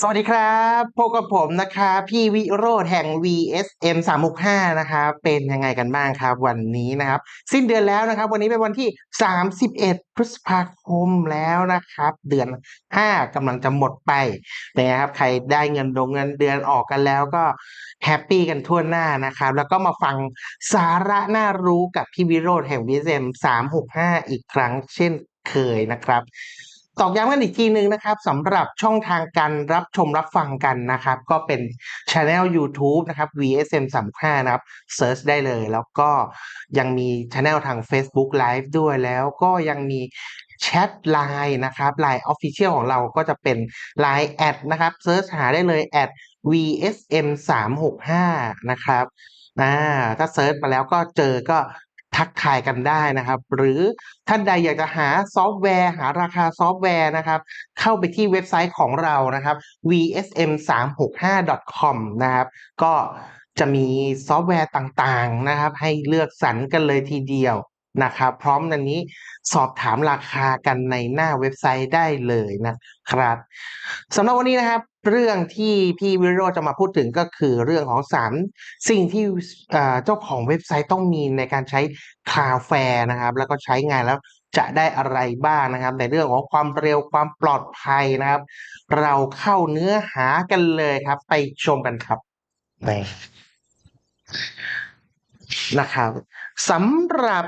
สวัสดีครับพบกับผมนะคะ พี่วิโรธแห่ง VSM 365นะครับเป็นยังไงกันบ้างครับ วันนี้นะครับ สิ้นเดือนแล้วนะครับ วันนี้เป็นวันที่ 31 พฤษภาคมแล้วนะครับ เดือน 5กำลังจะหมดไปนะครับ ใครได้เงินดงเงินเดือนออกกันแล้วก็แฮปปี้กันทั่วหน้านะครับ แล้วก็มาฟังสาระน่ารู้กับพี่วิโรธแห่ง VSM 365 อีกครั้งเช่นเคยนะครับ ตอกย้ำกันอีกทีนึงนะครับสำหรับช่องทางการรับชมรับฟังกันนะครับ ก็เป็น Channel YouTube นะครับ VSM 35นะครับเซิร์ชได้เลย แล้วก็ยังมี Channel ทาง Facebook Live ด้วยแล้วก็ยังมีแชทไลน์นะครับไลน์ Official ของเราก็จะเป็น Line แอดนะครับเซิร์ชหาได้เลยแอด VSM 365นะครับอ่าถ้าเซิร์ชมาแล้วก็เจอก็ ทักทายกันได้นะครับ หรือท่านใดอยากจะหาซอฟต์แวร์หาราคาซอฟต์แวร์นะครับ เข้าไปที่เว็บไซต์ของเรานะครับ vsm 3 6 5 com นะครับ ก็จะมีซอฟต์แวร์ต่างๆนะครับ ให้เลือกสรรกันเลยทีเดียวนะครับ พร้อมนันนี้สอบถามราคากันในหน้าเว็บไซต์ได้เลยนะครับสำหรับวันนี้นะครับ เรื่องที่พี่วิโรจน์จะมาพูดถึงก็คือเรื่องของสามสิ่งที่เจ้าของเว็บไซต์ต้องมีในการใช้คาแฟนะครับ แล้วก็ใช้งานแล้วจะได้อะไรบ้างนะครับ ในเรื่องของความเร็วความปลอดภัยนะครับ เราเข้าเนื้อหากันเลยครับ ไปชมกันครับนี่นะครับสำหรับ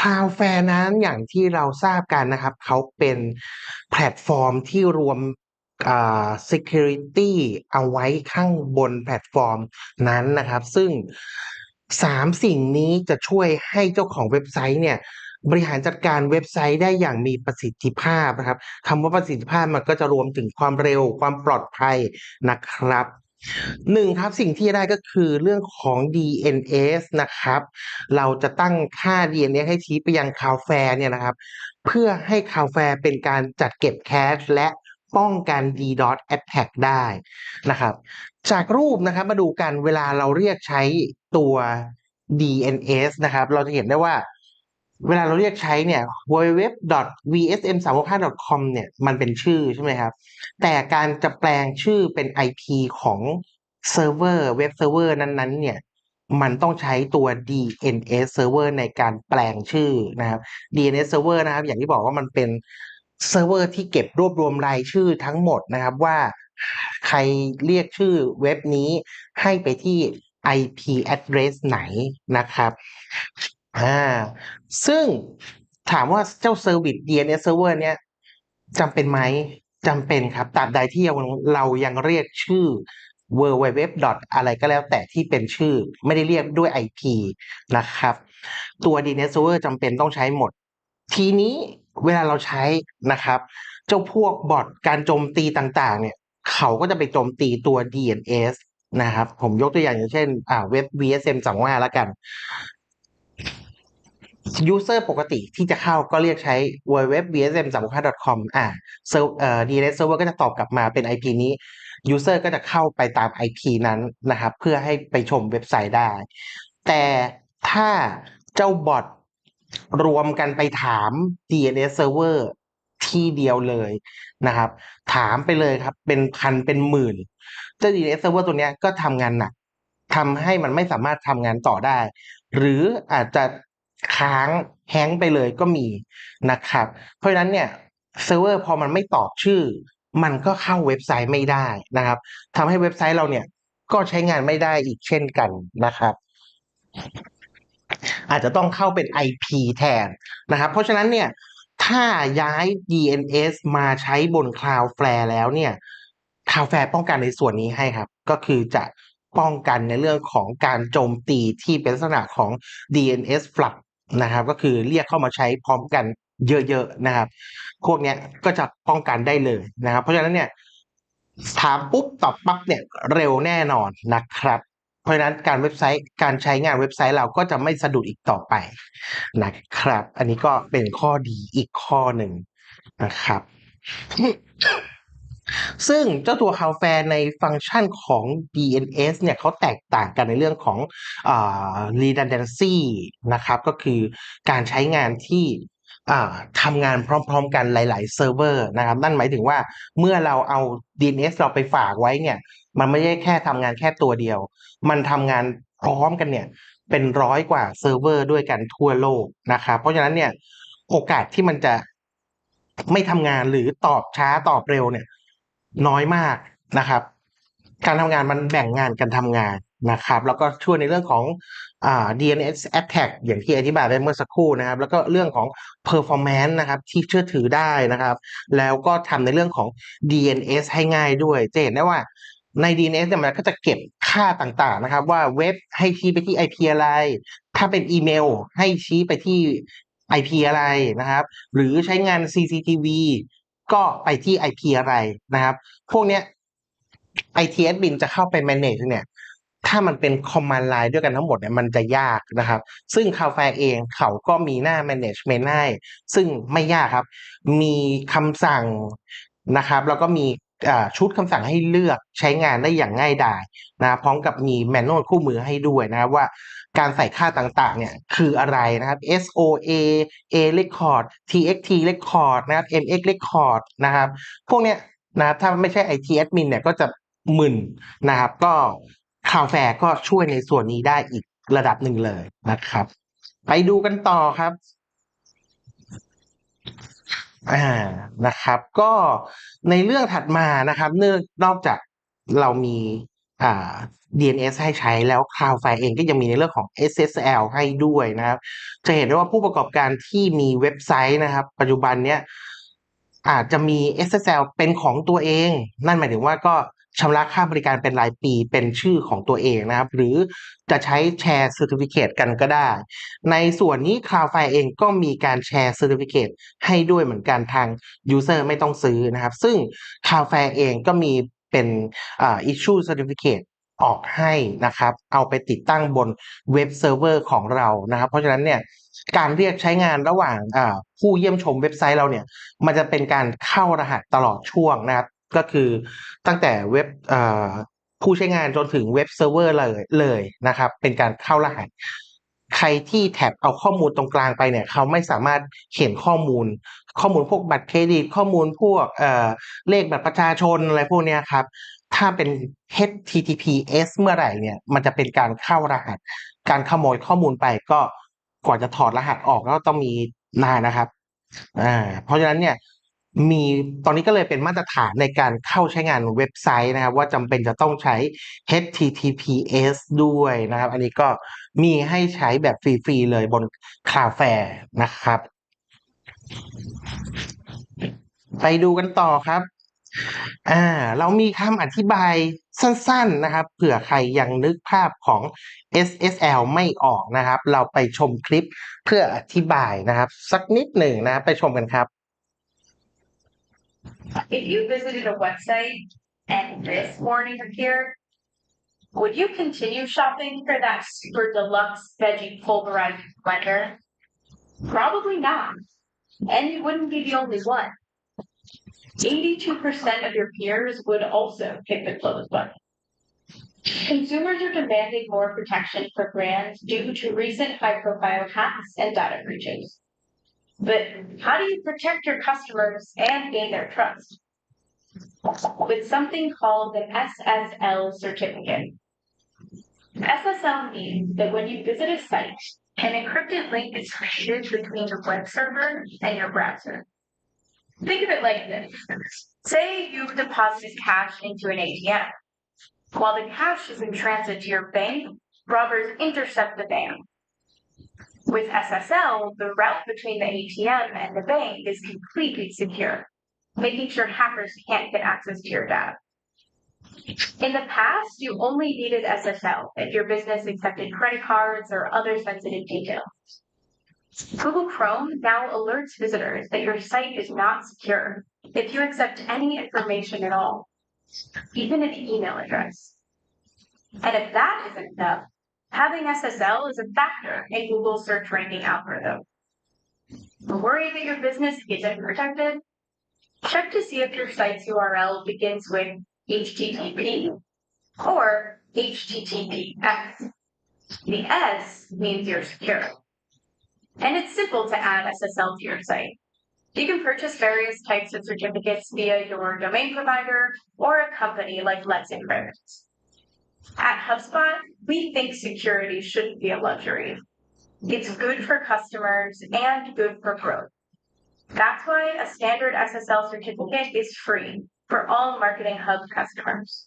คาวแฟนั้นอย่างที่เราทราบกันนะครับ เขาเป็นแพลตฟอร์มที่รวม อ่า security เอาไว้ข้างบนแพลตฟอร์มนั้นนะครับ ซึ่งสามสิ่งนี้จะช่วยให้เจ้าของเว็บไซต์เนี่ยบริหารจัดการเว็บไซต์ได้อย่างมีประสิทธิภาพนะครับคำว่าประสิทธิภาพมันก็จะรวมถึงความเร็วความปลอดภัยนะครับหนึ่งครับสิ่งที่ได้ก็คือเรื่องของ DNS นะครับ เราจะตั้งค่า DNS ให้ชี้ไปยังคาวแฟร์เนี่ยนะครับ เพื่อให้คาวแฟร์เป็นการจัดเก็บแคชและ ป้องกัน DDoS attack ได้นะครับ จากรูปนะครับมาดูกันเวลาเราเรียกใช้ตัว DNS นะครับ เราจะเห็นได้ว่า เวลาเราเรียกใช้เนี่ย www.vsm365.com เนี่ยมันเป็นชื่อใช่ไหมครับ แต่การจะแปลงชื่อเป็น IP ของเซิร์ฟเวอร์เว็บเซิร์ฟเวอร์นั้นๆ เนี่ยมันต้องใช้ตัว DNS server ในการแปลงชื่อนะครับ DNS server นะครับ อย่างที่บอกว่ามันเป็น เซิร์ฟเวอร์ที่เก็บรวบรวมรายชื่อทั้งหมดนะครับว่าใครเรียกชื่อเว็บนี้ให้ไปที่ IP address ไหนนะครับอ่าซึ่งถามว่าเจ้าเซอร์วิส DNS server เนี่ยจำเป็นไหมจำเป็นครับตราบใดที่เรายังเรียกชื่อ www. อะไรก็แล้วแต่ที่เป็นชื่อไม่ได้เรียกด้วย IP นะครับ ตัว DNS server จำเป็นต้องใช้หมด ทีนี้ เวลาเราใช้นะครับ เจ้าพวกบอทการโจมตีต่างๆ เนี่ย เขาก็จะไปโจมตีตัว DNS นะครับ ผมยกตัวอย่างอย่างเช่นอ่าเว็บ VSM 2 5แล้วกัน user ปกติที่จะเข้าก็เรียกใช้ www.vsm365.com อ่าเซิร์ฟเอ่อ DNS server ก็จะตอบกลับมาเป็น IP นี้ user ก็จะเข้าไปตาม IP นั้นนะครับ เพื่อให้ไปชมเว็บไซต์ได้ แต่ถ้าเจ้าบอท รวมกันไปถาม DNS server ที่เดียวเลยนะครับ ถามไปเลยครับ เป็นพันเป็นหมื่นเจ้า DNS server ตัวนี้ก็ทำงานหนักทำให้มันไม่สามารถทำงานต่อได้ หรืออาจจะค้างแฮงไปเลยก็มีนะครับ เพราะฉะนั้นเนี่ยเซิร์ฟเวอร์พอมันไม่ตอบชื่อ มันก็เข้าเว็บไซต์ไม่ได้นะครับทำให้เว็บไซต์เราเนี่ยก็ใช้งานไม่ได้อีกเช่นกันนะครับ อาจจะต้องเข้าเป็น IP แทนนะครับเพราะฉะนั้นเนี่ยถ้าย้าย DNS มาใช้บน Cloudflare แล้วเนี่ย Cloudflare ป้องกันในส่วนนี้ให้ครับ ก็คือจะป้องกันในเรื่องของการโจมตีที่เป็นลักษณะของ DNS flood นะครับ ก็คือเรียกเข้ามาใช้พร้อมกันเยอะๆนะครับ พวกเนี้ยก็จะป้องกันได้เลยนะครับ เพราะฉะนั้นเนี่ยถามปุ๊บตอบปั๊บเนี่ยเร็วแน่นอนนะครับ ราะฉะนั้นการเว็บไซต์การใช้งานเว็บไซต์เราก็จะไม่สะดุดอีกต่อไปนะครับ อันนี้ก็เป็นข้อดีอีกข้อหนึ่งนะครับ ซึ่งเจ้าตัว Cloudflare ในฟังก์ชันของ DNS เนี่ยเขาแตกต่างกันในเรื่องของอา redundancy นะครับ ก็คือการใช้งานที่ทำงานพร้อมๆกันหลาย ๆ เซิร์ฟเวอร์นะครับ นั่นหมายถึงว่าเมื่อเราเอา DNS เราไปฝากไว้เนี่ย มันไม่ใช่แค่ทำงานแค่ตัวเดียว มันทำงานพร้อมกันเนี่ยเป็นร้อยกว่าเซิร์ฟเวอร์ด้วยกันทั่วโลกนะครับเพราะฉะนั้นเนี่ยโอกาสที่มันจะไม่ทำงานหรือตอบช้าตอบเร็วเนี่ย น้อยมากนะครับ การทำงานมันแบ่งงานกันทำงานนะครับ แล้วก็ช่วยในเรื่องของอ่า DNS attack อย่างที่อธิบายไปเมื่อสักครู่นะครับ แล้วก็เรื่องของ performance นะครับที่เชื่อถือได้นะครับ แล้วก็ทำในเรื่องของ DNS ให้ง่ายด้วย จะเห็นได้ว่า ใน DNS เนี่ยมันก็จะเก็บค่าต่างๆนะครับ ว่าเว็บให้ชี้ไปที่ IP อะไร ถ้าเป็นอีเมลให้ชี้ไปที่ IP อะไรนะครับ หรือใช้งาน CCTV ก็ไปที่ IP อะไรนะครับ พวกเนี้ย IT admin จะเข้าไป manage เนี่ย ถ้ามันเป็น command line ด้วยกันทั้งหมดเนี่ยมันจะยากนะครับ ซึ่ง Cloudflare เองเขาก็มีหน้า management ให้ซึ่งไม่ยากครับ มีคำสั่งนะครับ แล้วก็มี ชุดคำสั่งให้เลือกใช้งานได้อย่างง่ายดายนะพร้อมกับมี manual คู่มือให้ด้วยนะว่าการใส่ค่าต่างๆ เนี่ยคืออะไรนะครับ SOA A record TXT record นะครับ MX record นะครับ พวกเนี้ยนะครับถ้าไม่ใช่ IT admin เนี่ยก็จะหมึนนะครับ ก็ Cloudflare ก็ช่วยในส่วนนี้ได้อีกระดับหนึ่งเลยนะครับ ไปดูกันต่อครับ อ่านะครับ ก็ในเรื่องถัดมานะครับเนื่องนอกจากเรามีอ่า DNS ให้ใช้แล้ว Cloudflare เองก็ยังมีในเรื่องของ SSL ให้ด้วยนะครับ จะเห็นได้ว่าผู้ประกอบการที่มีเว็บไซต์นะครับ ปัจจุบันเนี้ยอาจจะมี SSL เป็นของตัวเอง นั่นหมายถึงว่าก็ ชำระค่าบริการเป็นรายปีเป็นชื่อของตัวเองนะครับ หรือจะใช้แชร์ Certificate กันก็ได้ ในส่วนนี้ Cloudflare เองก็มีการแชร์ Certificate ให้ด้วยเหมือนกันทาง User ไม่ต้องซื้อนะครับ ซึ่ง Cloudflare เองก็มีเป็นอ่า Issue Certificate ออกให้นะครับ เอาไปติดตั้งบนเว็บเซิร์ฟเวอร์ของเรานะครับ เพราะฉะนั้นเนี่ยการเรียกใช้งานระหว่างผู้เยี่ยมชมเว็บไซต์เราเนี่ย มันจะเป็นการเข้ารหัสตลอดช่วงนะครับ ก็คือตั้งแต่เว็บผู้ใช้งานจนถึงเว็บเซิร์ฟเวอร์เลยเลยนะครับ เป็นการเข้ารหัสใครที่แท็บเอาข้อมูลตรงกลางไปเนี่ย เขาไม่สามารถเห็นข้อมูล ข้อมูลพวกบัตรเครดิต ข้อมูลพวกเเลขบัตรประชาชนอะไรพวกนี้ครับ ถ้าเป็น HTTPS เมื่อไหร่เนี่ย มันจะเป็นการเข้ารหัส การขโมยข้อมูลไปก็กว่าจะถอดรหัสออกก็ต้องมีนานนะครับ อ่า เพราะฉะนั้นเนี่ย มีตอนนี้ก็เลยเป็นมาตรฐานในการเข้าใช้งานเว็บไซต์นะครับ ว่าจำเป็นจะต้องใช้ HTTPS ด้วยนะครับ อันนี้ก็มีให้ใช้แบบฟรีๆเลยบน Cloudflare นะครับ ไปดูกันต่อครับอ่าเรามีคำอธิบายสั้นๆนะครับ เผื่อใครยังนึกภาพของ SSL ไม่ออกนะครับ เราไปชมคลิปเพื่ออธิบายนะครับ สักนิดหนึ่งนะไปชมกันครับ If you visited a website and this warning appeared, would you continue shopping for that super deluxe veggie pulverized blender? Probably not. And you wouldn't be the only one. 82% of your peers would also hit the close button. Consumers are demanding more protection for brands due to recent high profile hacks and data breaches. But how do you protect your customers and gain their trust? With something called an SSL certificate. SSL means that when you visit a site, an encrypted link is created between your web server and your browser. Think of it like this. Say you've deposited cash into an ATM. While the cash is in transit to your bank, robbers intercept the bank. With SSL, the route between the ATM and the bank is completely secure, making sure hackers can't get access to your data. In the past, you only needed SSL if your business accepted credit cards or other sensitive details. Google Chrome now alerts visitors that your site is not secure if you accept any information at all, even an email address. And if that isn't enough, having SSL is a factor in Google's search ranking algorithm. Are Worried that your business isn't protected? Check to see if your site's URL begins with HTTP or HTTPS. The S means you're secure. And it's simple to add SSL to your site. You can purchase various types of certificates via your domain provider or a company like Let's Encrypt. At HubSpot, we think security shouldn't be a luxury. It's good for customers and good for growth. That's why a standard SSL certificate is free for all Marketing Hub customers.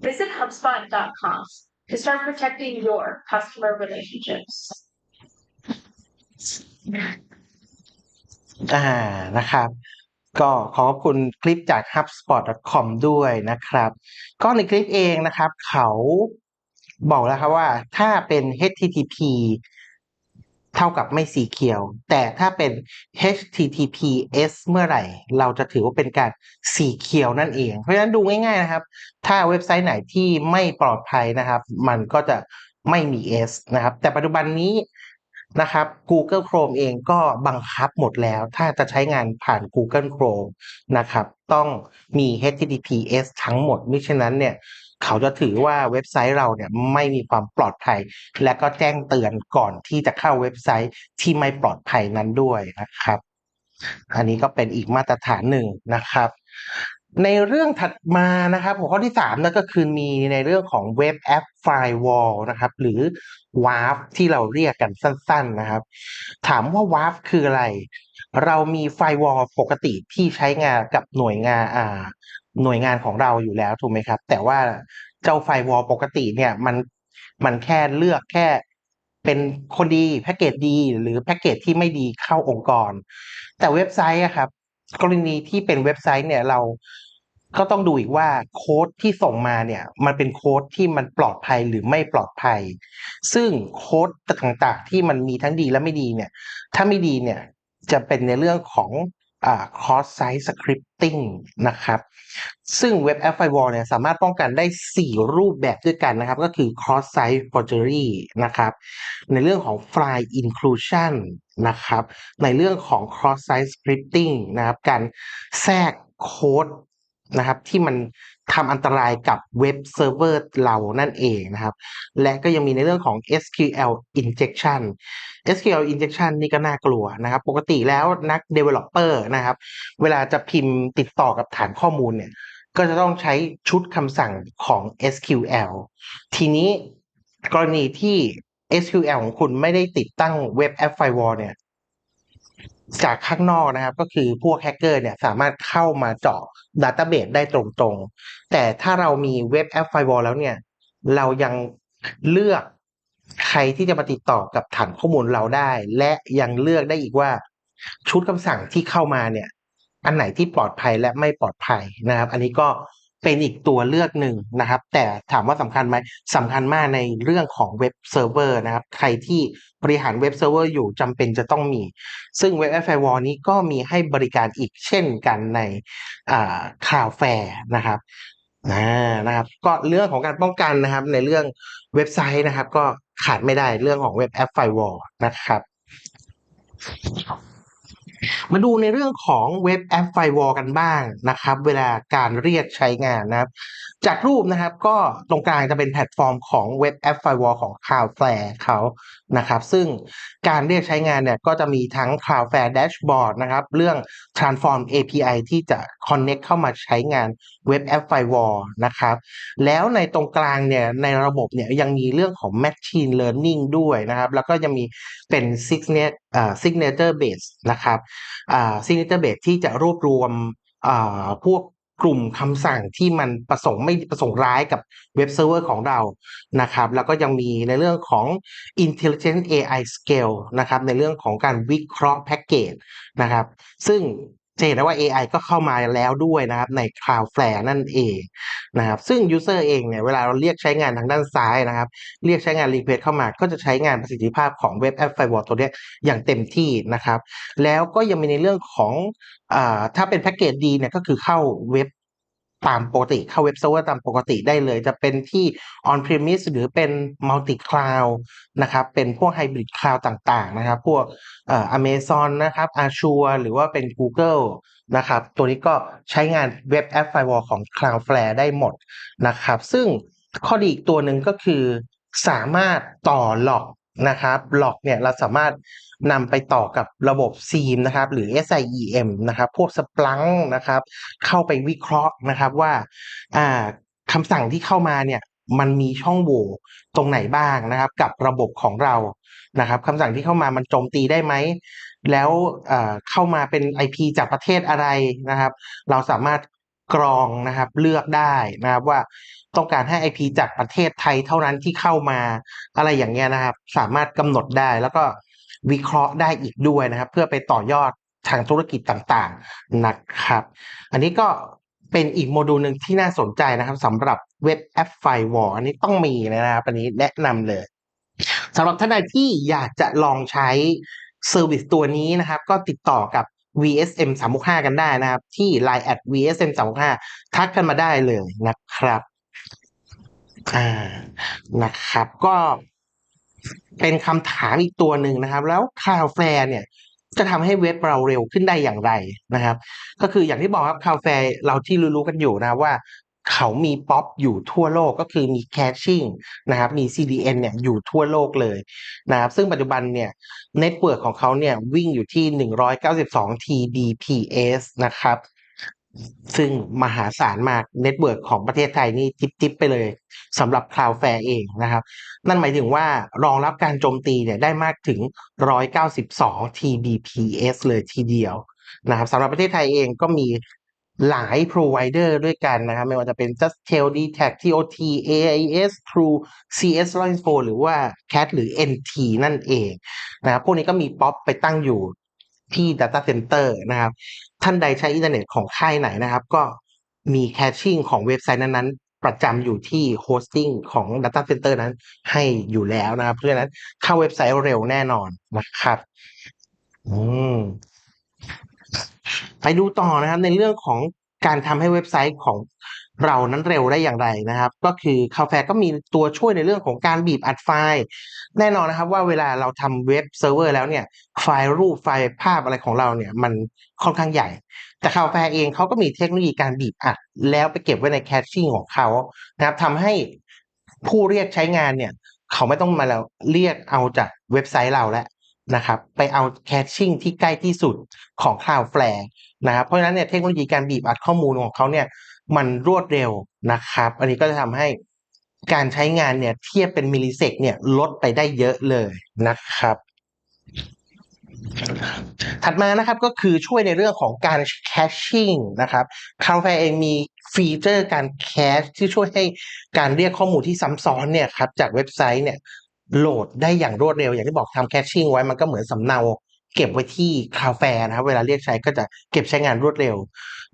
Visit HubSpot.com to start protecting your customer relationships. อ่านะครับ ก็ขอขอบคุณคลิปจาก hubspot.com ด้วยนะครับ ก็ในคลิปเองนะครับ เขาบอกแล้วครับว่าถ้าเป็น HTTP เท่ากับไม่สีเขียว แต่ถ้าเป็น HTTPS เมื่อไหร่ เราจะถือว่าเป็นการสีเขียวนั่นเอง เพราะฉะนั้นดูง่ายๆนะครับ ถ้าเว็บไซต์ไหนที่ไม่ปลอดภัยนะครับ มันก็จะไม่มี S นะครับ แต่ปัจจุบันนี้ นะครับ Google Chrome เองก็บังคับหมดแล้ว ถ้าจะใช้งานผ่าน Google Chrome นะครับ ต้องมี HTTPS ทั้งหมดมิฉะนั้นเนี่ยเขาจะถือว่าเว็บไซต์เราเนี่ยไม่มีความปลอดภัย และก็แจ้งเตือนก่อนที่จะเข้าเว็บไซต์ที่ไม่ปลอดภัยนั้นด้วยนะครับ อันนี้ก็เป็นอีกมาตรฐานหนึ่งนะครับ ในเรื่องถัดมานะครับหัวข้อที่สามนั่นก็คือมีในเรื่องของเว็บแอป Firewall นะครับ หรือ WAF ที่เราเรียกกันสั้น ๆนะครับ ถามว่า WAF คืออะไร เรามี Firewall ปกติที่ใช้งานกับหน่วยงานอ่าหน่วยงานของเราอยู่แล้วถูกไหมครับ แต่ว่าเจ้า Firewall ปกติเนี่ยมันมันแค่เลือกแค่เป็นคนดีแพ็กเกจดี หรือแพ็กเกจที่ไม่ดีเข้าองค์กร แต่เว็บไซต์อะครับ กรณีที่เป็นเว็บไซต์เนี่ยเราก็ต้องดูอีกว่าโค้ดที่ส่งมาเนี่ยมันเป็นโค้ดที่มันปลอดภัยหรือไม่ปลอดภัย ซึ่งโค้ดต่างๆที่มันมีทั้งดีและไม่ดีเนี่ยถ้าไม่ดีเนี่ยจะเป็นในเรื่องของ cross site scripting นะครับ ซึ่งเว็บแอป Firewall เนี่ยสามารถป้องกันได้ 4 รูปแบบด้วยกันนะครับ ก็คือ cross site forgery นะครับ ในเรื่องของ file inclusion นะครับ ในเรื่องของ cross site scripting นะครับ การแทรกโค้ดนะครับที่มัน ทำอันตรายกับเว็บเซิร์ฟเวอร์เรานั่นเองนะครับ และก็ยังมีในเรื่องของ SQL injection SQL injection นี่ก็น่ากลัวนะครับ ปกติแล้วนัก developer นะครับ เวลาจะพิมพ์ติดต่อกับฐานข้อมูลเนี่ย ก็จะต้องใช้ชุดคำสั่งของ SQL ทีนี้กรณีที่ SQL ของคุณไม่ได้ติดตั้งเว็บแอป Firewall เนี่ย จากข้างนอกนะครับ ก็คือพวกแฮกเกอร์เนี่ยสามารถเข้ามาเจาะดัตต้าเบสได้ตรงๆ แต่ถ้าเรามีเว็บแอป Firewall แล้วเนี่ย เรายังเลือกใครที่จะมาติดต่อกับฐานข้อมูลเราได้ และยังเลือกได้อีกว่า ชุดคำสั่งที่เข้ามาเนี่ย อันไหนที่ปลอดภัยและไม่ปลอดภัยนะครับ อันนี้ก็ เป็นอีกตัวเลือกหนึ่งนะครับ แต่ถามว่าสำคัญไหมสำคัญมากในเรื่องของเว็บเซิร์ฟเวอร์นะครับ ใครที่บริหารเว็บเซิร์ฟเวอร์อยู่จำเป็นจะต้องมี ซึ่งเว็บแอปไฟวอลนี้ก็มีให้บริการอีกเช่นกันในอ่าคาวแฟร์นะครับอ่านะครับ ก็เรื่องของการป้องกันนะครับ ในเรื่องเว็บไซต์นะครับ ก็ขาดไม่ได้เรื่องของเว็บแอปไฟวอลนะครับ มาดูในเรื่องของเว็บแอปไฟวอลกันบ้างนะครับ เวลาการเรียกใช้งานนะครับจากรูปนะครับก็ตรงกลางจะเป็นแพลตฟอร์มของเว็บแอปไฟวอลของ Cloudflare เขานะครับ ซึ่งการเรียกใช้งานเนี่ยก็จะมีทั้ง Cloudflare Dashboard นะครับ เรื่อง Transform API ที่จะ Connect เข้ามาใช้งานเว็บแอปไฟวอลนะครับ แล้วในตรงกลางเนี่ยในระบบเนี่ยยังมีเรื่องของ Machine Learning ด้วยนะครับ แล้วก็ยังมีเป็น Signature อ่า Signature Base นะครับ Signature Base ที่จะรวบรวมพวก กลุ่มคำสั่งที่มันประสงค์ไม่ประสงค์ร้ายกับเว็บเซิร์ฟเวอร์ของเรานะครับแล้วก็ยังมีในเรื่องของ Intelligent AI Scale นะครับในเรื่องของการวิเคราะห์แพ็กเกจนะครับซึ่ง จะเห็นได้ว่า AI ก็เข้ามาแล้วด้วยนะครับใน Cloudflare นั่นเองนะครับซึ่ง User เองเนี่ยเวลาเราเรียกใช้งานทางด้านซ้ายนะครับ เรียกใช้งาน Request เข้ามา ก็จะใช้งานประสิทธิภาพของเว็บแอป Firewall ตัวนี้อย่างเต็มที่นะครับ แล้วก็ยังมีในเรื่องของอถ้าเป็นแพ็กเกจดีเนี่ยก็คือเข้าเว็บ ตามปกติเข้าเว็บเซิร์ฟเวอร์ตามปกติได้เลย จะเป็นที่ on premise หรือเป็น multi cloud นะครับ เป็นพวก hybrid cloud ต่าง ๆ นะครับ พวกเอ่อ Amazon นะครับ Azure หรือว่าเป็น Google นะครับ ตัวนี้ก็ใช้งานเว็บแอป Firewall ของ Cloudflare ได้หมดนะครับ ซึ่งข้อดีอีกตัวหนึ่งก็คือสามารถต่อหลอก นะครับหลอกเนี่ยเราสามารถนำไปต่อกับระบบ SIEM นะครับหรือ SIEM นะครับพวก Splunk นะครับเข้าไปวิเคราะห์นะครับว่าอ่าคำสั่งที่เข้ามาเนี่ยมันมีช่องโหว่ตรงไหนบ้างนะครับ กับระบบของเรานะครับคำสั่งที่เข้ามามันโจมตีได้ไหม แล้วเอ่อเข้ามาเป็น IP จากประเทศอะไรนะครับ เราสามารถ กรองนะครับเลือกได้นะครับว่าต้องการให้ IP จากประเทศไทยเท่านั้นที่เข้ามาอะไรอย่างเงี้ยนะครับ สามารถกำหนดได้แล้วก็วิเคราะห์ได้อีกด้วยนะครับ เพื่อไปต่อยอดทางธุรกิจต่างๆนะครับ อันนี้ก็เป็นอีกโมดูลหนึ่งที่น่าสนใจนะครับสำหรับเว็บแอปไฟวอลอันนี้ต้องมีนะครับอันนี้แนะนำเลยสำหรับท่านใดที่อยากจะลองใช้เซอร์วิสตัวนี้นะครับ ก็ติดต่อกับ VSM 365กันได้นะครับ ที่ Line at VSM 365ทักกันมาได้เลยนะครับอ่านะครับ ก็เป็นคำถามอีกตัวหนึ่งนะครับ แล้วคาแฟเนี่ยจะทำให้เว็บเราเร็วขึ้นได้อย่างไรนะครับ ก็คืออย่างที่บอกครับคาแฟเราที่รู้ๆกันอยู่นะว่า เขามีป๊อปอยู่ทั่วโลกก็คือมีแคชชิ่งนะครับมี CDN เนี่ยอยู่ทั่วโลกเลยนะครับซึ่งปัจจุบันเนี่ยเน็ตเวิร์กของเขาเนี่ยวิ่งอยู่ที่ 192 TBPS นะครับซึ่งมหาศาลมากเน็ตเวิร์กของประเทศไทยนี่จิ๊บๆไปเลยสำหรับ Cloudflare เองนะครับ นั่นหมายถึงว่ารองรับการโจมตีเนี่ยได้มากถึง 192 TBPS เลยทีเดียวนะครับสำหรับประเทศไทยเองก็มี หลาย provider ด้วยกันนะครับ ไม่ว่าจะเป็น Justel DTAC TOT AIS True CS 104หรือว่า CAT หรือ NT นั่นเองนะครับพวกนี้ก็มีป๊อปไปตั้งอยู่ที่ Data Center นะครับ ท่านใดใช้อินเทอร์เน็ตของค่ายไหนนะครับ ก็มีแคชชิ่งของเว็บไซต์นั้นๆ ประจำอยู่ที่โฮสติ้งของ Data Center นั้นให้อยู่แล้วนะครับ เพราะฉะนั้นเข้าเว็บไซต์เร็วแน่นอนนะครับ อืม ไปดูต่อนะครับในเรื่องของการทำให้เว็บไซต์ของเรานั้นเร็วได้อย่างไรนะครับ ก็คือ c o w f a r e ก็มีตัวช่วยในเรื่องของการบีบอัดไฟล์ แน่นอนนะครับว่าเวลาเราทำเว็บเซิร์ฟเวอร์แล้วเนี่ยไฟล์รูปไฟล์ภาพอะไรของเราเนี่ยมันค่อนข้างใหญ่ แต่ c o w f a r e เองเขาก็มีเทคโนโลยีการบีบอัด แล้วไปเก็บไว้ในแคชชิ่งของเขานะครับทำให้ผู้เรียกใช้งานเนี่ยเขาไม่ต้องมาแล้วเรียกเอาจากเว็บไซต์เราแล้ว นะครับไปเอาแคชชิ่งที่ใกล้ที่สุดของ Cloudflare นะครับเพราะฉะนั้นเนี่ยเทคโนโลยีการบีบอัดข้อมูลของเขาเนี่ยมันรวดเร็วนะครับ อันนี้ก็จะทำให้การใช้งานเนี่ยเทียบเป็นมิลลิเซกเนี่ยลดไปได้เยอะเลยนะครับ ถัดมานะครับก็คือช่วยในเรื่องของการแคชชิ่งนะครับ Cloudflare เองมีฟีเจอร์การแคชที่ช่วยให้การเรียกข้อมูลที่ซ้ำซ้อนเนี่ยครับจากเว็บไซต์เนี่ย โหลดได้อย่างรวดเร็ว อย่างที่บอกทำแคชชิ่งไว้มันก็เหมือนสำเนาเก็บไว้ที่ Cloudflare นะครับ เวลาเรียกใช้ก็จะเก็บใช้งานรวดเร็ว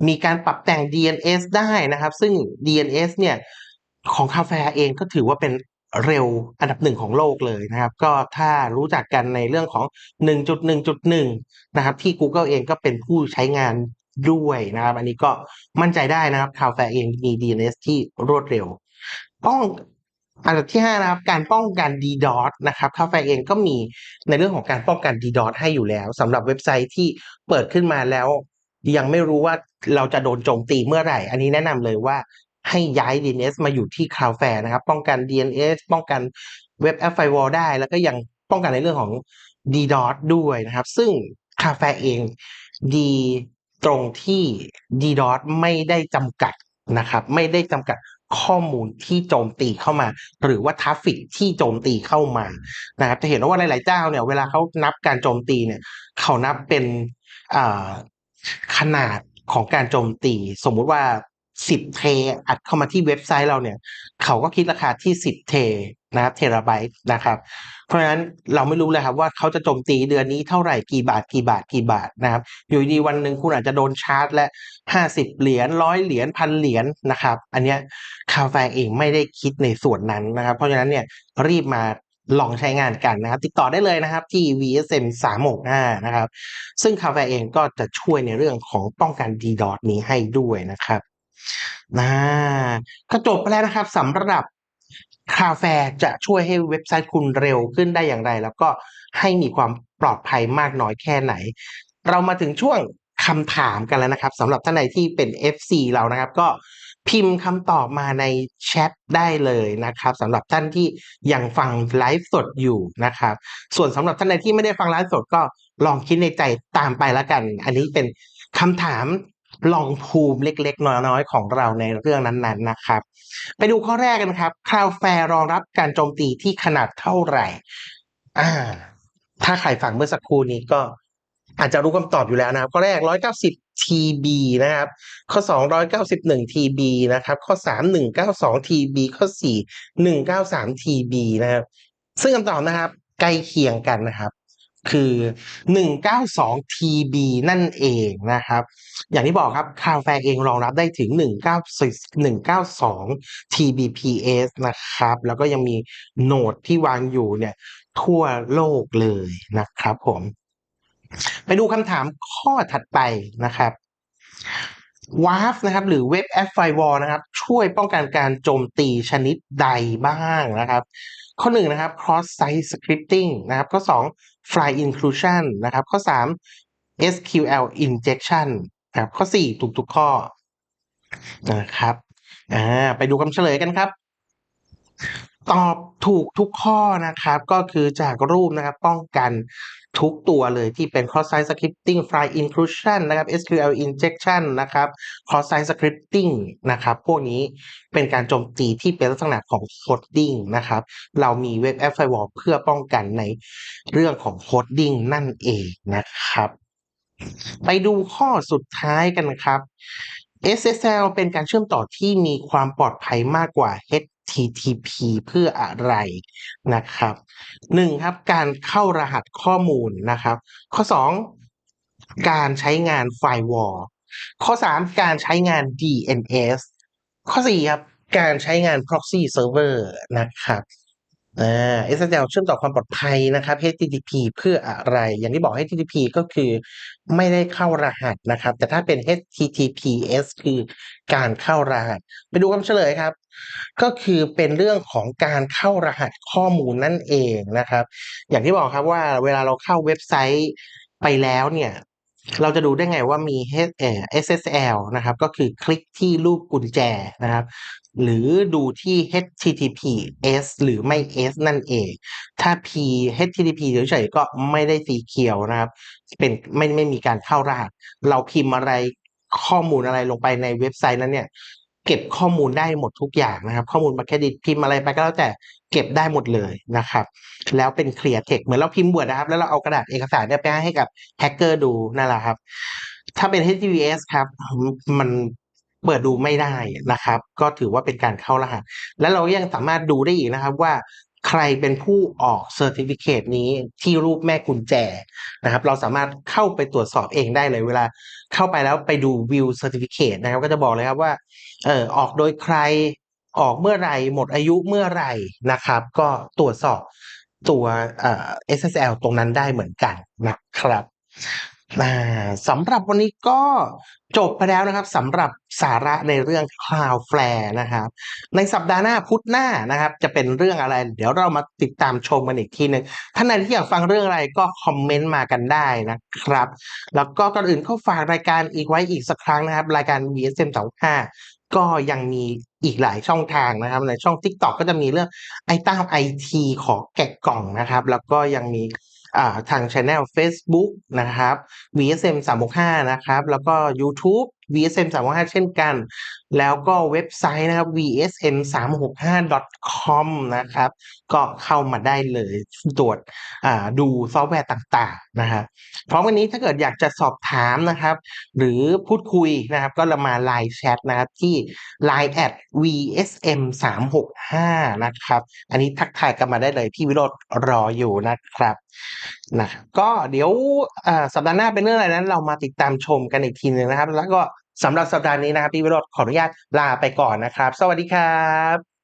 มีการปรับแต่ง DNS ได้นะครับ ซึ่ง DNS เนี่ยของ Cloudflare เองก็ถือว่าเป็นเร็วอันดับหนึ่งของโลกเลยนะครับ ก็ถ้ารู้จักกันในเรื่องของ 1.1.1 นะครับ ที่ Google เองก็เป็นผู้ใช้งานด้วยนะครับ อันนี้ก็มั่นใจได้นะครับ Cloudflare เองมี DNS ที่รวดเร็วป้อง อันดับที่5นะครับการป้องกัน DDoS นะครับ Cloudflare เองก็มีในเรื่องของการป้องกัน DDoS ให้อยู่แล้วสำหรับเว็บไซต์ที่เปิดขึ้นมาแล้ว ยังไม่รู้ว่าเราจะโดนโจมตีเมื่อไหร่ อันนี้แนะนำเลยว่าให้ย้าย DNS มาอยู่ที่ Cloudflare นะครับ ป้องกัน DNS ป้องกันเว็บแอปไฟวอลได้ แล้วก็ยังป้องกันในเรื่องของ DDoS ด้วยนะครับ ซึ่ง Cloudflare เองดีตรงที่ DDoS ไม่ได้จำกัดนะครับ ไม่ได้จำกัด ข้อมูลที่โจมตีเข้ามา หรือว่าทราฟฟิกที่โจมตีเข้ามานะครับจะเห็นว่าหลาย ๆ เจ้าเนี่ยเวลาเขานับการโจมตีเนี่ยเขานับเป็นขนาดของการโจมตี สมมุติว่า 10 เทอัดเข้ามาที่เว็บไซต์เราเนี่ย เขาก็คิดราคาที่ 10 เท นะครับเทราไบต์นะครับ เพราะฉะนั้นเราไม่รู้เลยครับว่าเขาจะโจมตีเดือนนี้เท่าไหร่กี่บาทกี่บาทกี่บาทนะครับ อยู่ดีวันหนึ่งคุณอาจจะโดนชาร์จและห้าสิบเหรียญร้อยเหรียญพันเหรียญนะครับ อันเนี้ยคาแฟเองไม่ได้คิดในส่วนนั้นนะครับ เพราะฉะนั้นเนี่ยรีบมาลองใช้งานกันนะครับ ติดต่อได้เลยนะครับที่ VSM 365นะครับ ซึ่งคาแฟเองก็จะช่วยในเรื่องของป้องกัน DDoS นี้ให้ด้วยนะครับนะก็จบไปแล้วนะครับสำหรับ คาแฟจะช่วยให้เว็บไซต์คุณเร็วขึ้นได้อย่างไร แล้วก็ให้มีความปลอดภัยมากน้อยแค่ไหน เรามาถึงช่วงคำถามกันแล้วนะครับสำหรับท่านใดที่เป็น FC เรานะครับ ก็พิมพ์คำตอบมาในแชทได้เลยนะครับสำหรับท่านที่ยังฟังไลฟ์สดอยู่นะครับ ส่วนสำหรับท่านใดที่ไม่ได้ฟังไลฟ์สดก็ลองคิดในใจตามไปแล้วกัน อันนี้เป็นคำถาม ลองภูมิเล็กๆ น้อยๆ ของเราในเรื่องนั้นๆนะครับ ไปดูข้อแรกกันครับคลาวแฟร์รองรับการโจมตีที่ขนาดเท่าไหร่ อ่า ถ้าใครฟังเมื่อสักครู่นี้ก็อาจจะรู้คำตอบอยู่แล้วนะครับ ข้อแรก 190 TB นะครับ ข้อ 2 191 TB นะครับ ข้อ 3 192 TB ข้อ 4 193 TB นะครับ ซึ่งคำตอบนะครับ ใกล้เคียงกันนะครับ คือ 192 TB นั่นเองนะครับ อย่างที่บอกครับคาวแฟเองรองรับได้ถึง 192 TBPS นะครับ แล้วก็ยังมีโหนดที่วางอยู่เนี่ยทั่วโลกเลยนะครับผม ไปดูคำถามข้อถัดไปนะครับ WAF นะครับหรือ Web App Firewall นะครับ ช่วยป้องกันการโจมตีชนิดใดบ้างนะครับ ข้อหนึ่งนะครับ cross site scripting นะครับ ข้อสอง fly inclusion นะครับ ข้อสาม SQL injection นะครับข้อสี่ถูกทุกข้อนะครับอ่าไปดูคำเฉลยกันครับ ตอบถูกทุกข้อนะครับ ก็คือจากรูปนะครับป้องกันทุกตัวเลยที่เป็น cross site scripting file inclusion นะครับ SQL injection นะครับ cross site scripting นะครับ พวกนี้เป็นการโจมตีที่เป็นลักษณะของ coding นะครับ เรามี web app firewall เพื่อป้องกันในเรื่องของ coding นั่นเองนะครับ ไปดูข้อสุดท้ายกันครับ SSL เป็นการเชื่อมต่อที่มีความปลอดภัยมากกว่า h HTTP เพื่ออะไรนะครับหนึ่งครับการเข้ารหัสข้อมูลนะครับ ข้อสองการใช้งาน Firewall ข้อสามการใช้งาน DNS ข้อสี่ครับการใช้งาน Proxy Server นะครับอ่า SSL เชื่อมต่อความปลอดภัยนะครับ HTTP เพื่ออะไร อย่างที่บอก HTTP ก็คือไม่ได้เข้ารหัสนะครับ แต่ถ้าเป็น HTTPS คือการเข้ารหัส ไปดูคำเฉลยครับ ก็คือเป็นเรื่องของการเข้ารหัสข้อมูลนั่นเองนะครับ อย่างที่บอกครับว่าเวลาเราเข้าเว็บไซต์ไปแล้วเนี่ยเราจะดูได้ไงว่ามี HSSL นะครับ ก็คือคลิกที่รูปกุญแจนะครับ หรือดูที่ HTTPS หรือไม่ S นั่นเอง ถ้า P HTTP เฉยๆก็ไม่ได้สีเขียวนะครับ เป็นไม่ไม่มีการเข้ารหัส เราพิมพ์อะไรข้อมูลอะไรลงไปในเว็บไซต์นั้นเนี่ย เก็บข้อมูลได้หมดทุกอย่างนะครับ ข้อมูลบัตรเครดิตพิมพ์อะไรไปก็แล้วแต่เก็บได้หมดเลยนะครับ แล้วเป็นเคลียร์เทคเหมือนเราพิมพ์บวดนะครับ แล้วเราเอากระดาษเอกสารเนี่ยไปให้กับแฮกเกอร์ดูนั่นแหละครับ ถ้าเป็น HTTPS ครับมันเปิดดูไม่ได้นะครับ ก็ถือว่าเป็นการเข้ารหัส และเรายังสามารถดูได้อีกนะครับว่า ใครเป็นผู้ออกเซอร์ติฟิเคตนี้ที่รูปแม่กุญแจนะครับ เราสามารถเข้าไปตรวจสอบเองได้เลยเวลาเข้าไปแล้วไปดูวิวเซอร์ติฟิเคตนะครับ ก็จะบอกเลยครับว่าเออออกโดยใครออกเมื่อไหร่หมดอายุเมื่อไหร่นะครับ ก็ตรวจสอบตัวเอ่อ SSL ตรงนั้นได้เหมือนกันนะครับ สำหรับวันนี้ก็จบไปแล้วนะครับสำหรับสาระในเรื่อง Cloudflare นะครับ ในสัปดาห์หน้าพุธหน้านะครับ จะเป็นเรื่องอะไร เดี๋ยวเรามาติดตามชมกันอีกทีหนึ่งท่านใดที่อยากฟังเรื่องอะไรก็คอมเมนต์มากันได้นะครับ แล้วก็ก่อนอื่นเข้าฝากรายการอีกไว้อีกสักครั้งนะครับ รายการ VSM 25ก็ยังมีอีกหลายช่องทางนะครับ ในช่อง TikTok ก็จะมีเรื่องไอต้าไอทีขอแกะกล่องนะครับ แล้วก็ยังมี ทาง Channel Facebook นะครับ VSM 365นะครับ แล้วก็ YouTube VSM 365เช่นกัน แล้วก็เว็บไซต์นะครับ VSM 365 com นะครับ ก็เข้ามาได้เลยตรวจดูซอฟต์แวร์ต่างๆนะครับพร้อมกันนี้ถ้าเกิดอยากจะสอบถามนะครับ หรือพูดคุยนะครับ ก็เรามาไลน์แชทนะครับ ที่ Line at VSM 365 นะครับ อันนี้ทักทายกันมาได้เลยพี่วิโรธรออยู่นะครับนะครับก็เดี๋ยวสัปดาห์หน้าเป็นเรื่องอะไรนั้น เรามาติดตามชมกันอีกทีหนึ่งนะครับ แล้วก็ สำหรับสัปดาห์นี้นะครับพี่วิโรธขออนุญาตลาไปก่อนนะครับ สวัสดีครับ